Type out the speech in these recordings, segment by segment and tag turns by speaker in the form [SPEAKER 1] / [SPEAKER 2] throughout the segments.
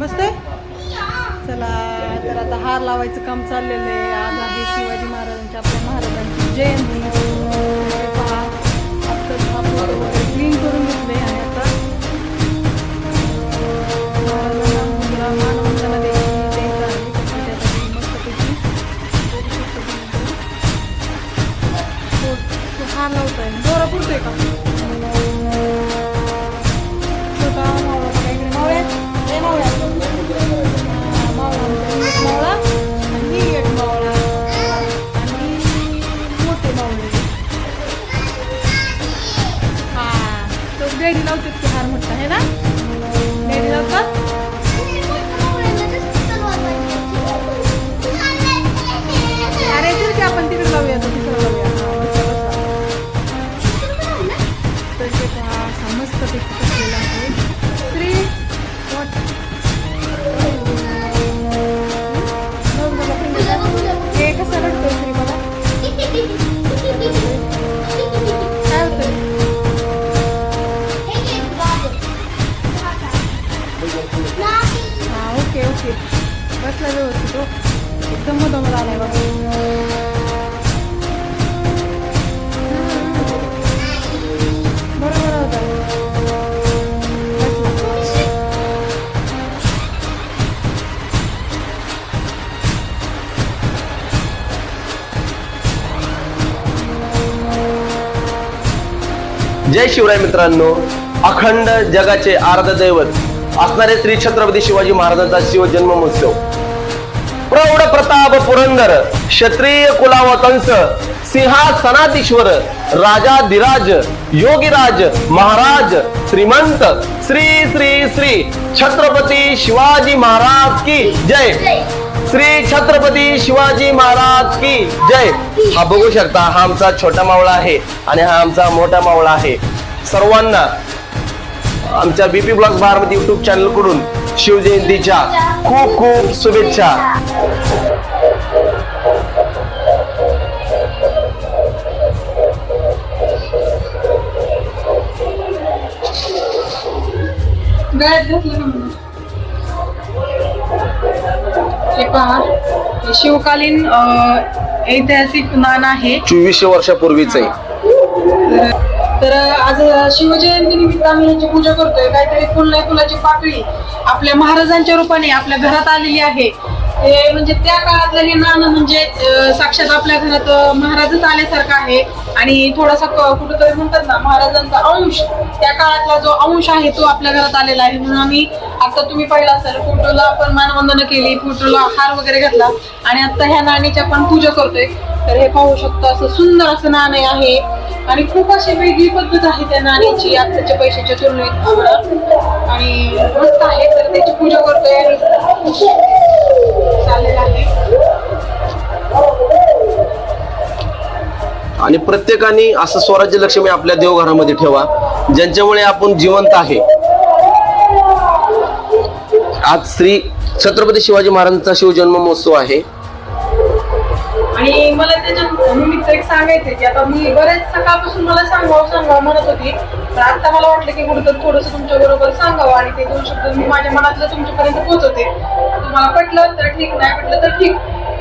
[SPEAKER 1] मस्त आहे? चला तर आता हार लावायचं काम चाललेलं आहे. आज आहे शिवाजी महाराजांच्या आपल्या महाराजांची जयंती. हे पहा आत्ताच क्लीन करून घेतले आणि आता महाराजांना मुद्रा आहे त्याच्यासाठी का? बेडी लावतात की हार मोठा आहे ना बेडी लावतात अरे चल की आपण तिकडे लावूया आता तिकडे लावूया हा, बसला, तर ते मस्त पैकी आहे. श्री हे कसं रडतोय श्री बघा काय होतंय हा ओके ओके. बसला व्यवस्थित हो. एकदम मधोमध.
[SPEAKER 2] जय शिवराय मित्रांनो. अखंड जगाचे आराध दैवत असणारे श्री छत्रपती शिवाजी महाराजांचा शिवजन्म महोत्सव प्रौढ प्रताप पुरंदर क्षत्रिय कुलावतंस सिंहासनाधीश्वर राजाधिराज योगीराज महाराज श्रीमंत श्री श्री श्री छत्रपती शिवाजी महाराज की जय. श्री छत्रपती शिवाजी महाराज की जय. हा बघू शकता हा आमचा छोटा मावळा आहे आणि हा आमचा मोठा मावळा आहे. सर्वांना आमच्या बीपी ब्लॉग बारामती युट्यूब चॅनलकडून शिवजयंतीच्या खूप खूप शुभेच्छा.
[SPEAKER 1] गळ्यात हे पहा शिवकालीन ऐतिहासिक नाणं आहे.
[SPEAKER 2] चोवीसशे वर्षापूर्वीच आहे.
[SPEAKER 1] तर तर आज शिवजयंती निमित्त आम्ही ह्याची पूजा करतोय. काहीतरी फुल नाही फुलाची पाकळी आपल्या महाराजांच्या रूपाने आपल्या घरात आलेली आहे. हे म्हणजे त्या काळातलं हे नाणं म्हणजे साक्षात आपल्या घरात महाराजच आल्यासारखं आहे. आणि थोडासा क- कुठंतरी म्हणतात ना महाराजांचा अंश त्या काळातला जो अंश आहे तो आपल्या घरात आलेला आहे. म्हणून आम्ही आता तुम्ही पाहिलं असाल फोटोला आपण मानवंदना केली फोटोला हार वगैरे घातला. आणि आता ह्या नाण्याची आपण पूजा करतोय. तर हे पाहू शकतो असं सुंदर असं नाणे आहे. आणि खूप अशी वेगळी पद्धत आहे त्या नाण्याची आताच्या पैशाच्या तुलनेत. आणि मस्त आहे तर त्याची पूजा करतोय. आहे.
[SPEAKER 2] आणि प्रत्येकाने असं स्वराज्य लक्ष्मी आपल्या देवघरामध्ये ठेवा ज्यांच्यामुळे आपण जिवंत आहे. आज श्री छत्रपती शिवाजी महाराजांचा शिवजन्म महोत्सव आहे.
[SPEAKER 1] आणि मला त्याच्या निमित्त एक सांगायचंय की आता मी बरेच सकाळपासून मला सांगावं सांगावं म्हणत होती. तर आता मला वाटलं की कुठं थोडस तुमच्या बरोबर सांगावं आणि ते दोन शब्द मी माझ्या मनातलं तुमच्यापर्यंत पोहोचवते. तुम्हाला पटलं तर ठीक नाही पटलं तर ठीक.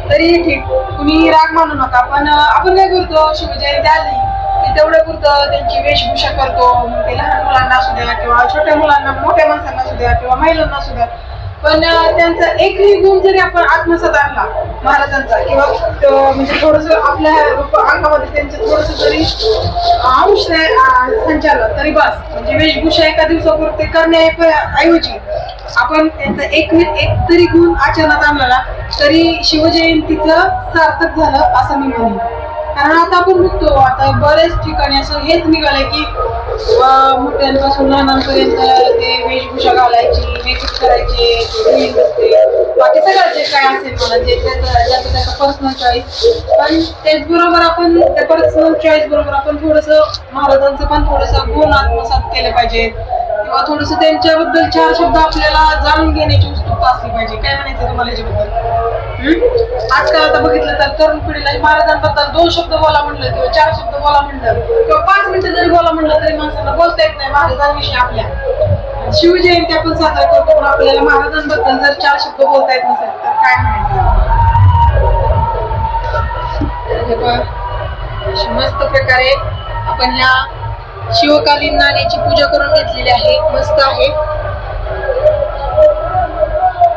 [SPEAKER 1] तरीही ठीक. कुणी राग मानू नका पण आपण काय करतो शिवजयंती आली की तेवढं पुरतं त्यांची वेशभूषा करतो. मग ते लहान मुलांना असू द्या किंवा छोट्या मुलांना मोठ्या माणसांना असू द्या किंवा महिलांना असू द्या. पण त्यांचा एकही गुण जरी आपण आत्मसात आणला महाराजांचा किंवा म्हणजे थोडस आपल्या अंगामध्ये त्यांचं थोडस जरी अंश संचारलं तरी बस. म्हणजे वेशभूषा एका दिवसापुरते करण्याऐवजी आपण त्यांचा एक एक तरी गुण आचरणात आणला तरी शिवजयंतीचं सार्थक झालं असं मी म्हणेन. कारण आता आपण बघतो आता बरेच ठिकाणी असं हेच निघालंय की मोठ्यांपासून लहानांपर्यंत ते वेशभूषा घालायची मेकअप करायचे बाकी सगळं जे काय असेल मला जे त्याचं ज्याचं त्याचं पर्सनल चॉईस पण त्याचबरोबर आपण त्या पर्सनल चॉईस बरोबर आपण थोडस महाराजांचं पण थोडस गुण आत्मसात केलं पाहिजे. थोडस त्यांच्याबद्दल चार शब्द आपल्याला जाणून घेण्याची उत्सुकता असली पाहिजे. काय म्हणायचं तुम्हाला याच्याबद्दल? हम्म? आजकाल आता बघितलं तर तरुण पिढीला महाराजांबद्दल दोन शब्द बोला म्हणलं किंवा चार शब्द बोला म्हणलं किंवा पाच मिनिटं जरी बोला म्हणलं तरी माणसाला बोलता येत नाही महाराजांविषयी आपल्या. शिवजयंती आपण साजरा करतो पण आपल्याला महाराजांबद्दल जर चार शब्द बोलता येत नसेल तर काय म्हणायचं? अशी मस्त प्रकारे आपण ह्या शिवकालीन नाण्याची पूजा करून घेतलेली आहे. मस्त आहे.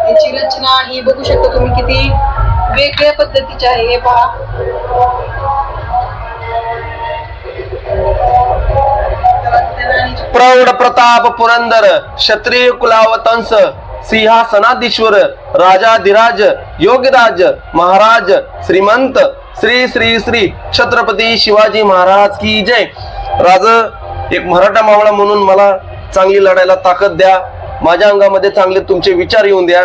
[SPEAKER 1] याची रचना ही बघू शकता तुम्ही किती वेगळ्या पद्धतीची आहे. हे पहा.
[SPEAKER 2] प्रौढ प्रताप पुरंदर क्षत्रिय कुलावतंस सिंहासनाधीश्वर राजाधिराज योगराज महाराज श्रीमंत श्री श्री श्री छत्रपती शिवाजी महाराज की जय. राज एक मराठा मावळा म्हणून मला चांगली लढायला ताकद द्या. माझ्या अंगामध्ये चांगले तुमचे विचार येऊन द्या.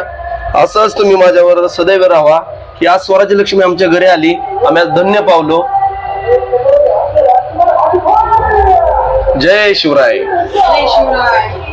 [SPEAKER 2] असंच तुम्ही माझ्यावर सदैव राहा. की आज स्वराज्य लक्ष्मी आमच्या घरी आली. आम्ही आज धन्य पावलो. जय शिवराय.
[SPEAKER 1] जय शिवराय.